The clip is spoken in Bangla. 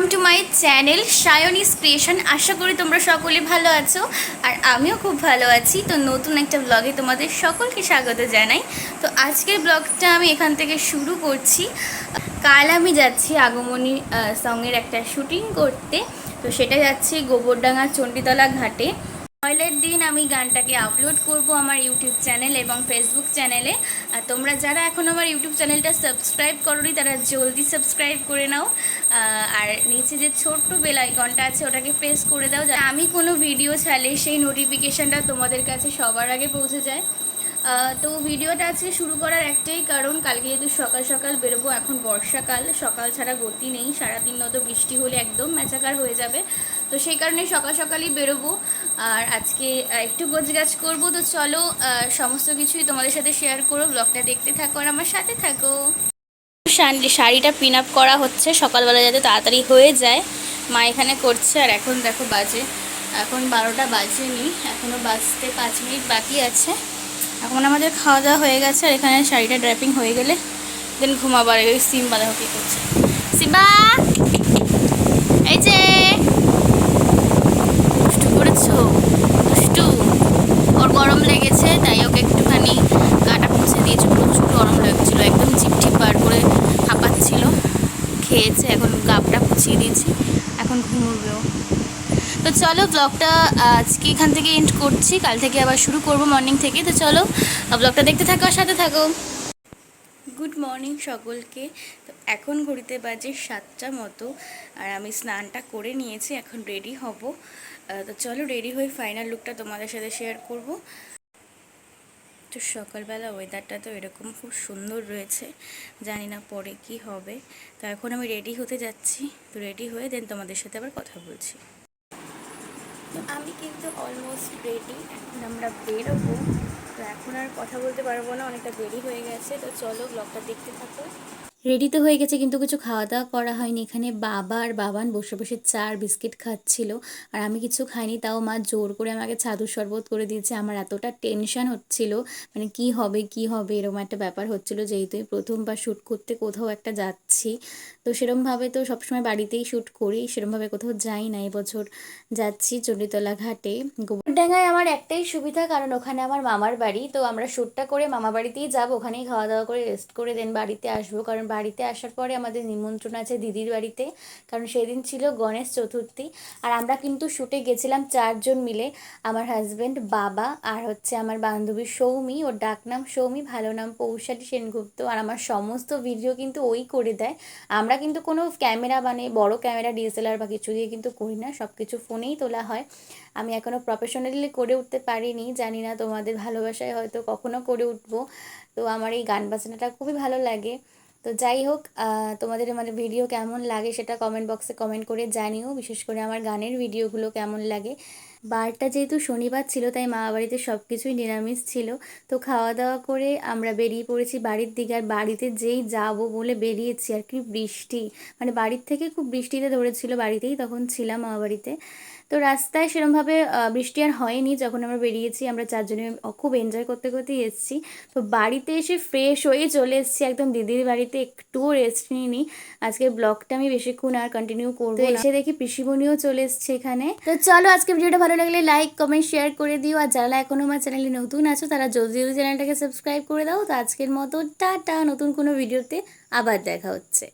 মাই চ্যানেল সায়নিস ক্রিয়েশন আশা করি তোমরা সকলে ভালো আছো, আর আমিও খুব ভালো আছি। তো নতুন একটা ব্লগে তোমাদের সকলকে স্বাগত জানাই। তো আজকের ব্লগটা আমি এখান থেকে শুরু করছি। কাল আমি যাচ্ছি আগমনী সঙ্গের একটা শুটিং করতে। তো সেটা যাচ্ছি গোবরডাঙ্গা চণ্ডীতলা ঘাটে। পয়লের দিন আমি গানটাকে আপলোড করব আমার ইউটিউব চ্যানেল এবং ফেসবুক চ্যানেলে আর তোমরা যারা এখন আমার ইউটিউব চ্যানেলটা সাবস্ক্রাইব করোনি, তারা জলদি সাবস্ক্রাইব করে নাও। আর নিচে যে ছোট্ট বেল আইকনটা আছে, ওটাকে প্রেস করে দাও। আমি কোনো ভিডিও ছাড়লে সেই নোটিফিকেশানটা তোমাদের কাছে সবার আগে পৌঁছে যায়। তো ভিডিওটা আজকে শুরু করার একটাই কারণ, কালকে যেহেতু সকাল সকাল বেরোবো, এখন বর্ষাকাল, সকাল ছাড়া গতি নেই, সারাদিন নয়তো বৃষ্টি হলে একদম ম্যাচাকার হয়ে যাবে। তো সেই কারণে সকাল সকালই বেরোবো, আর আজকে একটু গোছগাছ করব, তো চলো সমস্ত কিছুই তোমাদের সাথে শেয়ার করো ব্লগটা দেখতে থাকো আর আমার সাথে থাকো। শাড়িটা পিন আপ করা হচ্ছে, সকালবেলা যাতে তাড়াতাড়ি হয়ে যায়। মা এখানে করছে, আর এখন দেখো বাজে, এখন বারোটা বাজেনি এখনও বাজতে পাঁচ মিনিট বাকি আছে। এখন আমাদের খাওয়া দাওয়া হয়ে গেছে আর এখানে শাড়িটা ড্র্যাপিং হয়ে গেলে দেন ঘুমাবার ওই সিম বাঁধা কি করছে। সিম্বা! এই যে! দুষ্টু করেছ? দুষ্টু। ওর গরম লেগেছে, তাই ওকে একটুখানি গাটা মুছে দিয়েছে, প্রচুর গরম লাগছিল, একদম জিপ টিপ বার করে হাঁপাচ্ছিল, খেয়েছে, এখন গাপটা পুছিয়ে দিয়েছি, এখন ঘুমোবেও তো চলো ব্লগটা আজকে এখান থেকে এন্ড করছি। কাল থেকে আবার শুরু করব মর্নিং থেকে। তো চলো ব্লগটা দেখতে থাকো আর সাথে থাকো। গুড মর্নিং সকলকে। তো এখন ঘড়িতে বাজে সাতটা মতো, আর আমি স্নানটা করে নিয়েছি, এখন রেডি হব। তো চলো রেডি হয়ে ফাইনাল লুকটা তোমাদের সাথে শেয়ার করব। তো সকালবেলা ওয়েদারটা তো এরকম খুব সুন্দর রয়েছে, জানি না পরে কি হবে। তো এখন আমি রেডি হতে যাচ্ছি। তো রেডি হয়ে দেন তোমাদের সাথে আবার কথা বলছি। তো আমি কিন্তু অলমোস্ট রেডি এখন আমরা বেরোবো। তো এখন আর কথা বলতে পারব না, অনেকটা দেরি হয়ে গেছে। তো চলো ব্লগটা দেখতে থাকো। রেডি তো হয়ে গেছে, কিন্তু কিছু খাওয়া দাওয়া করা হয়নি। এখানে বাবা আর বাবান বসে বসে চা আর বিস্কিট খাচ্ছিল। আর আমি কিছু খাইনি, তাও মা জোর করে আমাকে ছাদুর শরবত করে দিয়েছে। আমার এতটা টেনশন হচ্ছিল মানে কি হবে কি হবে, এরকম একটা ব্যাপার হচ্ছিল। যেহেতু প্রথমবার শ্যুট করতে কোথাও একটা যাচ্ছি, তো সেরমভাবে তো সবসময় বাড়িতেই শ্যুট করি। সেরমভাবে কোথাও যাই না, এবছর যাচ্ছি চণ্ডীতলা ঘাটে। গোবরডাঙ্গায় আমার একটাই সুবিধা, কারণ ওখানে আমার মামার বাড়ি। তো আমরা শ্যুটটা করে মামা বাড়িতেই যাব। ওখানেই খাওয়া দাওয়া করে রেস্ট করে দেন বাড়িতে আসব। কারণ বাড়িতে আসার পরে আমাদের নিমন্ত্রণ আছে দিদির বাড়িতে, কারণ সেদিন ছিল গণেশ চতুর্থী। আর আমরা কিন্তু শুটে গেছিলাম চারজন মিলে, আমার হাজব্যান্ড বাবা আর হচ্ছে আমার বান্ধবী সৌমি। ওর ডাক নাম সৌমি, ভালো নাম পৌশালী সেনগুপ্ত। আর আমার সমস্ত ভিডিও কিন্তু ওই করে দেয়। আমরা কিন্তু কোনো ক্যামেরা মানে বড় ক্যামেরা ডিএসএলআর বা কিছু দিয়ে কিন্তু করি না সব কিছু ফোনেই তোলা হয়। আমি এখনও প্রফেশনালি করে উঠতে পারিনি, জানি না তোমাদের ভালোবাসায় হয়তো কখনো করে উঠবো। তো আমার এই গান বাজনাটা খুবই ভালো লাগে। তো যাই হোক তোমাদের মানে ভিডিও কেমন লাগে সেটা কমেন্ট বক্সে কমেন্ট করে জানিও। বিশেষ করে আমার গানের ভিডিওগুলো কেমন লাগে। বারটা যেহেতু শনিবার ছিল, তাই মা বাড়িতে সব কিছুই নিরামিষ ছিল। তো খাওয়া দাওয়া করে আমরা বেরিয়ে পড়েছি বাড়ির দিকে। আর বাড়িতে যেই যাব বলে বেরিয়েছি, আর কি বৃষ্টি। মানে বাড়ির থেকে খুব বৃষ্টিতে ধরেছিল, বাড়িতেই তখন ছিলাম মা বাড়িতে। তো রাস্তায় সেরমভাবে বৃষ্টি আর হয়নি। যখন আমরা বেরিয়েছি আমরা চারজনে খুব এনজয় করতে করতেই এসেছি। তো বাড়িতে এসে ফ্রেশ হয়ে চলে এসেছি। একদম দিদির বাড়িতে একটুও রেস্ট নিইনি। আজকে ব্লগটা আমি বেশিক্ষণ আর কন্টিনিউ করব এসে দেখি পিসিমণিও চলে এসছে এখানে। তো চলো আজকে ভিডিওটা ভালো লাগলে লাইক কমেন্ট শেয়ার করে দিও। আর যারা এখনও আমার চ্যানেলে নতুন আছো তারা জলদি জলদি চ্যানেলটাকে সাবস্ক্রাইব করে দাও। তো আজকের মতো টাটা। নতুন কোনো ভিডিওতে আবার দেখা হচ্ছে।